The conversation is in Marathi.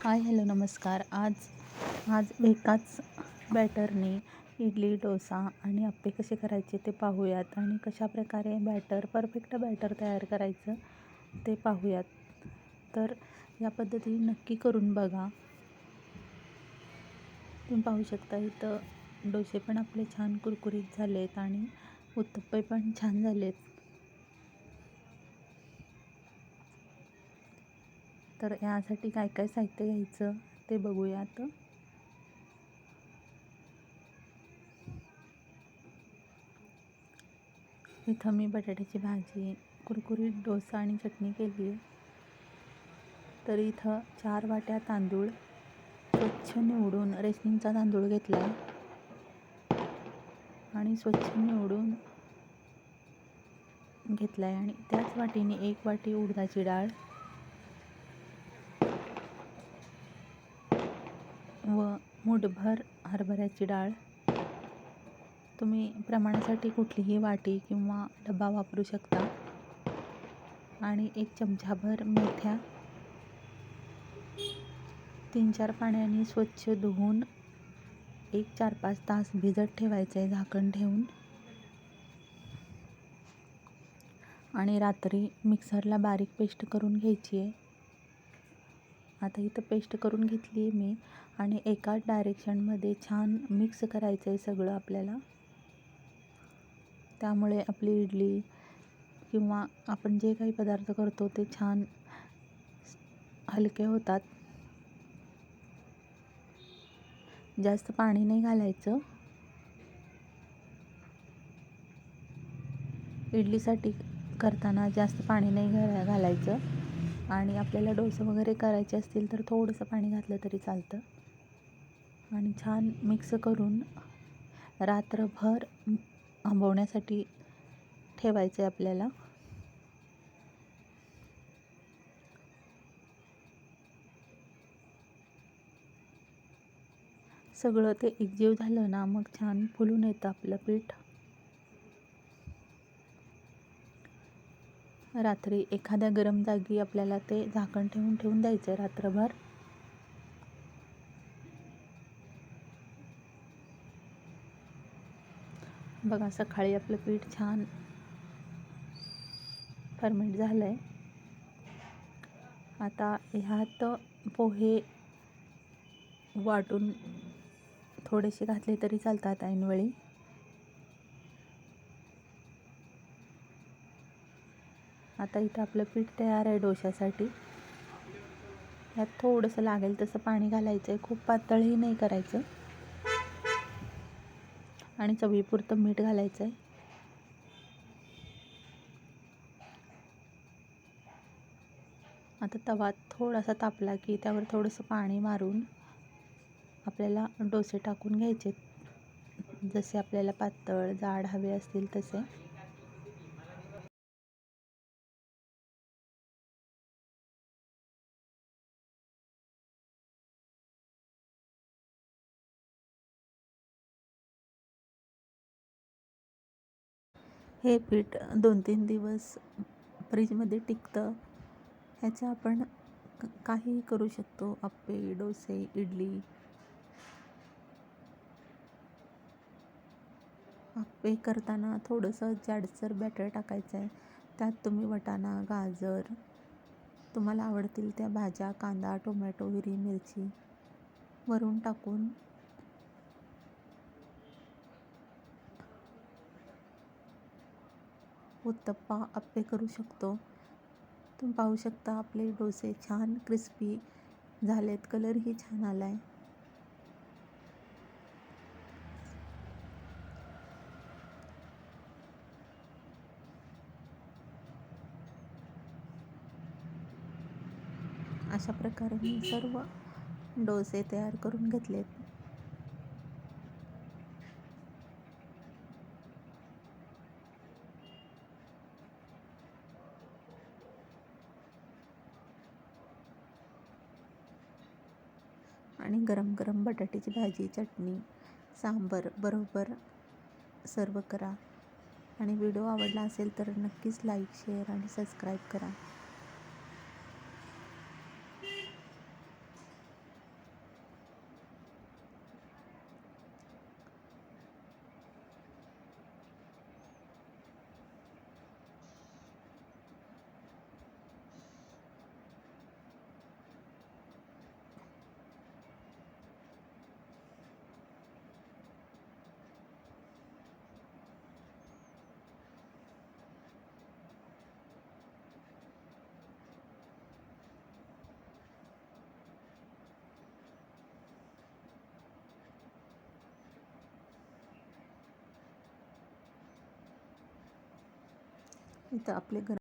हाय हॅलो नमस्कार. आज आज एकाच बॅटरने इडली डोसा आणि आप्पे कसे करायचे ते पाहूयात आणि कशा प्रकारे बॅटर परफेक्ट बॅटर तयार करायचं ते पाहूयात. तर या पद्धतीने नक्की करून बघा. तुम्ही पाहू शकता इथं डोसे पण आपले छान कुरकुरीत झालेत आणि उत्तप्पे पण छान झालेत. तर यासाठी काय काय साहित्य घ्यायचं ते बघूयात. इथं मी बटाट्याची भाजी कुरकुरीत डोसा आणि चटणी केली आहे. तर इथं चार वाट्या तांदूळ स्वच्छ निवडून रेशनिंगचा तांदूळ घेतला आहे आणि स्वच्छ निवडून घेतला आहे आणि त्याच वाटीने एक वाटी उडदाची डाळ व मूठभर हरभऱ्याची डाळ. तुम्ही प्रमाणासाठी कुठलीही वाटी किंवा डबा वापरू शकता. आणि एक चमचाभर मेथ्या. तीन चार पाण्याने स्वच्छ धुवून एक चार पाच तास भिजत ठेवायचं आहे झाकण ठेवून. आणि रात्री मिक्सरला बारीक पेस्ट करून घ्यायची आहे. आता इथं पेस्ट करून घेतली आहे मी आणि एकाच डायरेक्शनमध्ये छान मिक्स करायचं आहे सगळं आपल्याला. त्यामुळे आपली इडली किंवा आपण जे काही पदार्थ करतो ते छान हलके होतात. जास्त पाणी नाही घालायचं. इडलीसाठी करताना जास्त पाणी नाही घा घालायचं आणि आपल्याला डोसे वगैरे करायचे असतील तर थोडंसं पाणी घातलं तरी चालतं. आणि छान मिक्स करून रात्रभर आंबवण्यासाठी ठेवायचं आहे आपल्याला. सगळं ते एकजीव झालं ना मग छान फुलून येतं आपलं पीठ. रात्री एखाद्या गरम जागी आपल्याला ते झाकण ठेवून ठेवून द्यायचं आहे रात्रभर. बघा सकाळी आपलं पीठ छान फर्मेंट झालं आहे आता ह्यात पोहे वाटून थोडेसे घातले तरी चालतात ऐनवेळी. आता इथं आपलं पीठ तयार आहे डोशासाठी ह्यात थोडंसं लागेल तसं पाणी घालायचं आहे खूप पातळही नाही करायचं. आणि चवीपुरतं मीठ घालायचं आहे आता तवा थोडासा तापला की त्यावर थोडंसं पाणी मारून आपल्याला डोसे टाकून घ्यायचे जसे आपल्याला पातळ जाड हवे असतील तसे. हे पीठ दोन तीन दिवस फ्रीजमध्ये टिकतं. ह्याचं आपण काहीही करू शकतो. आप्पे डोसे इडली. आप्पे करताना थोडंसं जाडसर बॅटर टाकायचं आहे त्यात तुम्ही वटाणा गाजर तुम्हाला आवडतील त्या भाज्या कांदा टोमॅटो हिरवी मिरची वरून टाकून उत्तप्पा आप्पे करू शकतो. तुम्ही पाहू शकता आपले डोसे छान क्रिस्पी झालेत. कलरही छान आला आहे अशा प्रकारे मी सर्व डोसे तयार करून घेतलेत. आणि गरम गरम बटाट्याची भाजी चटणी सांबर बरोबर सर्व करा. आणि व्हिडिओ आवडला असेल तर नक्कीच लाईक शेअर आणि सबस्क्राईब करा. इथं आपले घर